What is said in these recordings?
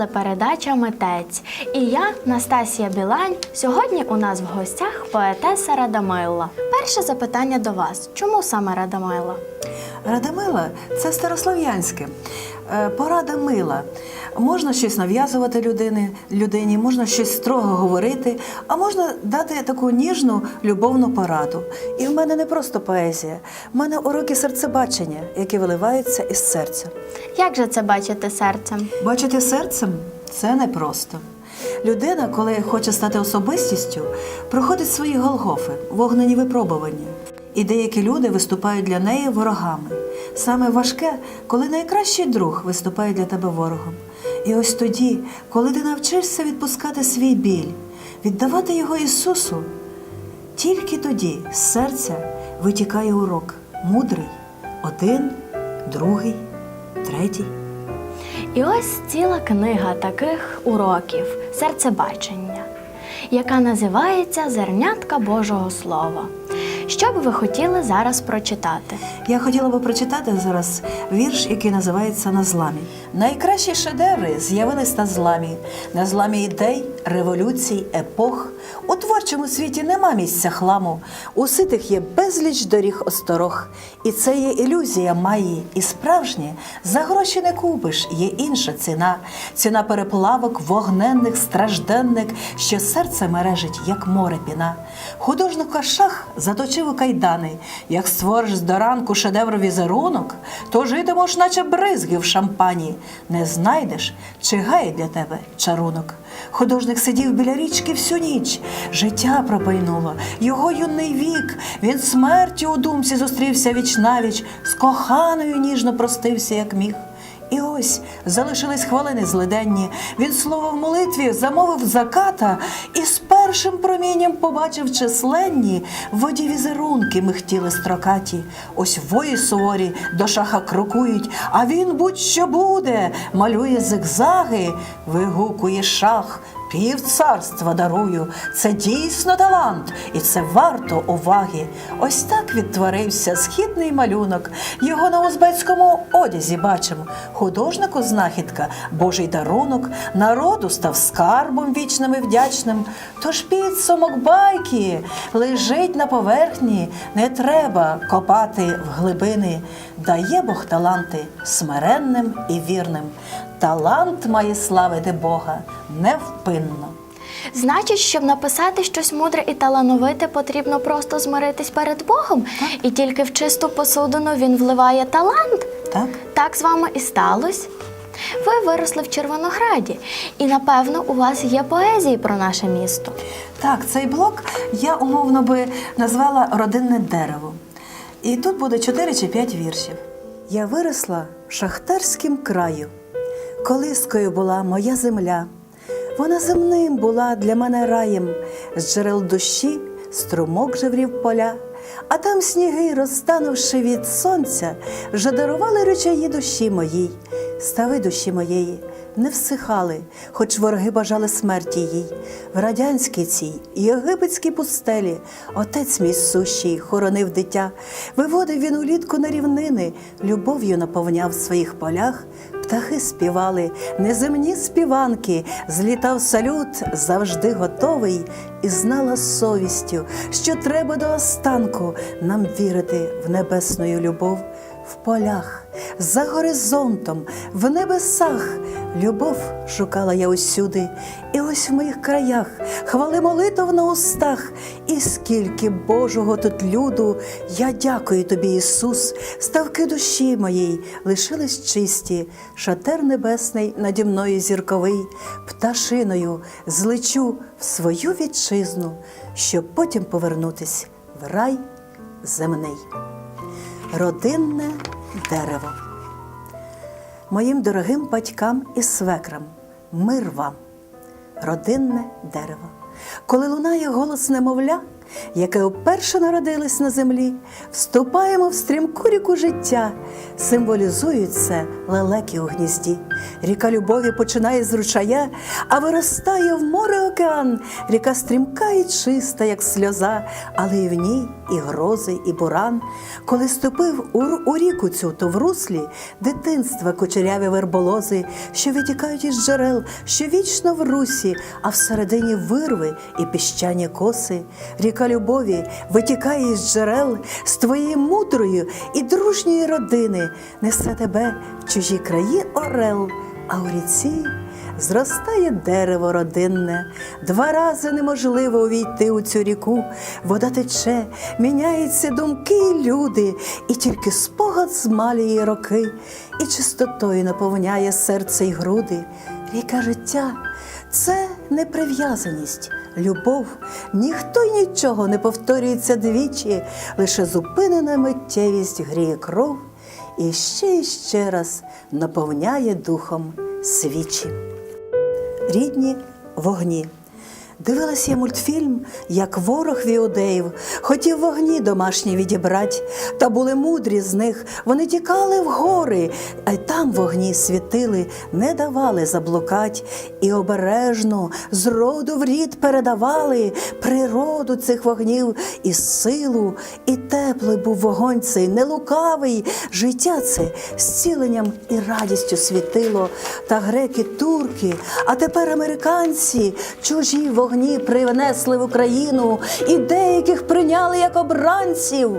передача Митець. І я, Настасія Білань. Сьогодні у нас в гостях поетеса Радамила. Перше запитання до вас: чому саме Радамила? Радамила це старослов'янське. Е, Порада мила. Можна щось нав'язувати людини, людині, можна щось строго говорити, а можна дати таку ніжну любовну пораду. І в мене не просто поезія, в мене уроки серцебачення, які виливаються із серця. Як же це бачити серцем? Бачити серцем це непросто. Людина, коли хоче стати особистістю, проходить свої голгофи, вогнені випробування. І деякі люди виступають для неї ворогами. Саме важке, коли найкращий друг виступає для тебе ворогом. І ось тоді, коли ти навчишся відпускати свій біль, віддавати його Ісусу, тільки тоді з серця витікає урок мудрий, один, другий, третій. І ось ціла книга таких уроків серцебачення, яка називається Зернятка Божого Слова. Що би ви хотіли зараз прочитати? Я хотіла би прочитати зараз вірш, який називається На зламі. Найкращі шедеври з'явились на зламі, на зламі ідей, революцій, епох. У творчому світі нема місця хламу. У ситих є безліч доріг осторог. І це є ілюзія має, і справжнє за гроші не купиш, є інша ціна. Ціна переплавок, вогненних, стражденних, що серце мережить, як море піна. Художника шах заточив у кайдани. Як створиш до ранку шедевр візерунок, то житимеш, наче бризги в шампані. Не знайдеш, чи гає для тебе чарунок. Художник сидів біля річки всю ніч. Життя пропайнуло, його юний вік. Він смертю у думці зустрівся віч навіч, з коханою ніжно простився, як міг. І ось залишились хвилини злиденні. Він слово в молитві замовив заката і з першим промінням побачив численні воді візерунки михтіли строкаті. Ось вої суворі до шаха крокують, а він будь-що буде, малює зигзаги, вигукує шах. Пів царства дарую, це дійсно талант, і це варто уваги. Ось так відтворився східний малюнок. Його на узбецькому одязі бачимо. Художнику знахідка, Божий дарунок, народу став скарбом вічним і вдячним. Тож підсумок байки лежить на поверхні, не треба копати в глибини. Дає Бог таланти смиренним і вірним. Талант має славити Бога невпинно. Значить, щоб написати щось мудре і талановите, потрібно просто змиритись перед Богом, і тільки в чисту посудину він вливає талант. Так? Так з вами і сталося. Ви виросли в Червонограді, і напевно у вас є поезії про наше місто. Так, цей блок я умовно би назвала родинне дерево. І тут буде 4 чи 5 віршів. Я виросла в шахтарськім краю. Колискою була моя земля. Вона земним була для мене раєм, з джерел душі струмок жеврів поля. А там сніги, розтанувши від сонця, вже дарували речаї душі моїй, стави душі моєї не всихали, хоч вороги бажали смерті їй. В радянській цій і єгипетській пустелі отець мій сущий хоронив дитя, виводив він улітку на рівнини, любов'ю наповняв в своїх полях. Птахи співали, неземні співанки, злітав салют, завжди готовий, і знала совістю, що треба до останку нам вірити в небесну любов в полях, за горизонтом, в небесах. Любов шукала я усюди, і ось в моїх краях хвали молитов на устах, і скільки Божого тут люду, я дякую тобі, Ісус, ставки душі моїй лишились чисті, шатер небесний наді мною зірковий, пташиною злечу в свою вітчизну, щоб потім повернутись в рай земний. Родинне дерево. Моїм дорогим батькам і свекрам, мир вам, родинне дерево. Коли лунає голос немовля, яке вперше народилось на землі, вступаємо в стрімку ріку життя, символізують це лелеки у гнізді. Ріка любові починає з ручая, а виростає в море океан. Ріка стрімка і чиста, як сльоза, але і в ній і грози, і буран. Коли ступив у ріку цю, то в руслі дитинства кучеряві верболози, що витікають із джерел, що вічно в русі, а всередині вирви і піщані коси. Ріка любові витікає із джерел з твоєї мудрої і дружньої родини, несе тебе в чужі краї орел, а у ріці зростає дерево родинне. Два рази неможливо увійти у цю ріку. Вода тече, міняються думки і люди, і тільки спогад змалює роки, і чистотою наповняє серце й груди. Ріка життя це не прив'язаність, любов. Ніхто й нічого не повторюється двічі, лише зупинена миттєвість гріє кров і ще і ще раз наповняє духом свічі. Рідні вогні. Дивилась я мультфільм, як ворог віодеїв, хотів вогні домашні відібрать, та були мудрі з них, вони тікали в гори, а й там вогні світили, не давали заблукать, і обережно з роду в рід передавали природу цих вогнів і силу, і теплий був вогонь цей, не лукавий, життя це зціленням і радістю світило. Та греки, турки, а тепер американці чужі вогні принесли в Україну і деяких прийняли як обранців.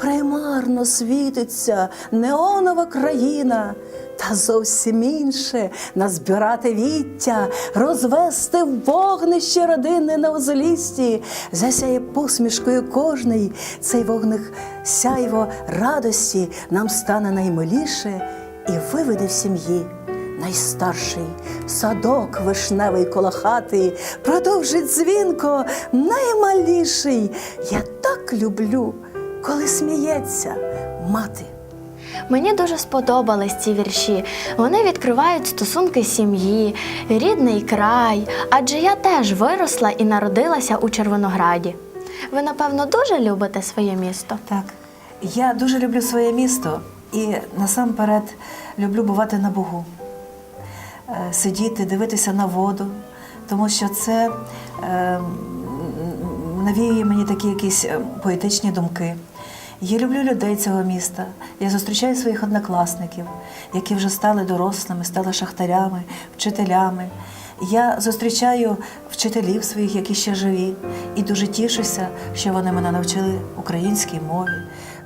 Примарно світиться неонова країна, та зовсім інше назбирати віття, розвести вогнище родини на узлісті, засяє посмішкою кожний цей вогник сяйво радості нам стане наймиліше і виведе в сім'ї. Найстарший садок вишневий коло хати, продовжить дзвінко наймаліший. Я так люблю, коли сміється мати. Мені дуже сподобались ці вірші. Вони відкривають стосунки сім'ї, рідний край, адже я теж виросла і народилася у Червонограді. Ви, напевно, дуже любите своє місто. Так, я дуже люблю своє місто і насамперед люблю бувати на Богу, сидіти, дивитися на воду, тому що це е, навіює мені такі якісь е, поетичні думки. Я люблю людей цього міста. Я зустрічаю своїх однокласників, які вже стали дорослими, стали шахтарями, вчителями. Я зустрічаю вчителів своїх, які ще живі, і дуже тішуся, що вони мене навчили українській мові,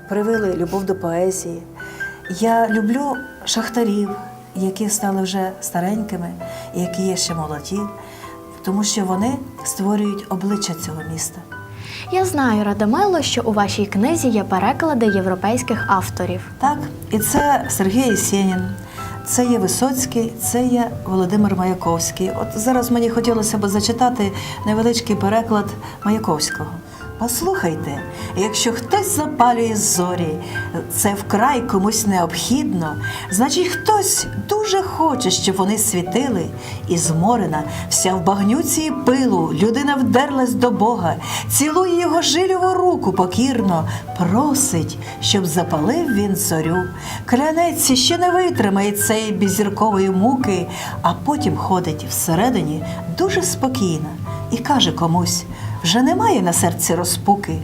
привили любов до поезії. Я люблю шахтарів, які стали вже старенькими, і які є ще молоді, тому що вони створюють обличчя цього міста. Я знаю, Радомило, що у вашій книзі є переклади європейських авторів. Так, і це Сергій Єсєнін, це є Висоцький, це є Володимир Маяковський. От зараз мені хотілося б зачитати невеличкий переклад Маяковського. Послухайте, якщо хтось запалює зорі, це вкрай комусь необхідно, значить хтось дуже хоче, щоб вони світили, і зморена, вся в багнюці і пилу, людина вдерлась до Бога, цілує його жилюву руку покірно, просить, щоб запалив він зорю, клянеться, що не витримає цієї беззіркової муки, а потім ходить всередині дуже спокійно і каже комусь вже немає на серці розпуки.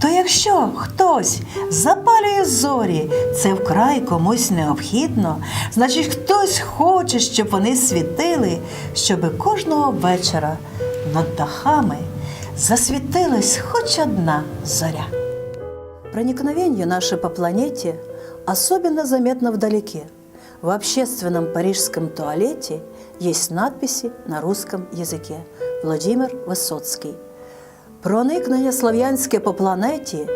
То якщо хтось запалює зорі, це вкрай комусь необхідно, значить хтось хоче, щоб вони світили, щоби кожного вечора над дахами засвітилась хоч одна зоря. Проникновение наше по планете особенно заметно вдалеке. В общественном парижском туалете есть надписи на русском языке. Владимир Висоцький. Проникнення слов'янське по планеті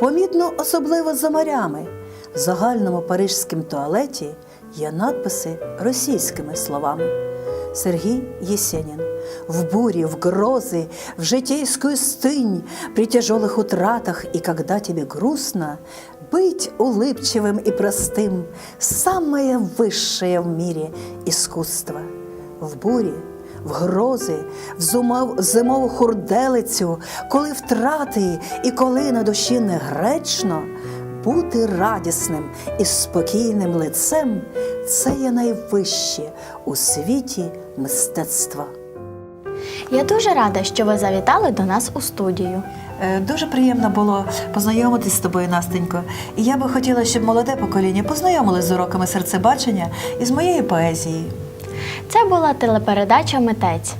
помітно особливо за морями. В загальному парижському туалеті є надписи російськими словами. Сергій Єсенін. В буре, в грозы, в житейскую стынь, при тяжелых утратах и когда тебе грустно, быть улыбчивым и простым – самое высшее в мире искусство. В буре, в грози, в зумов, зимову хурделицю, коли втрати і коли на душі не гречно, бути радісним і спокійним лицем це є найвище у світі мистецтва. Я дуже рада, що ви завітали до нас у студію. Е, Дуже приємно було познайомитись з тобою, Настенько. І я би хотіла, щоб молоде покоління познайомилось з уроками серцебачення і з моєю поезією. Це була телепередача Митець.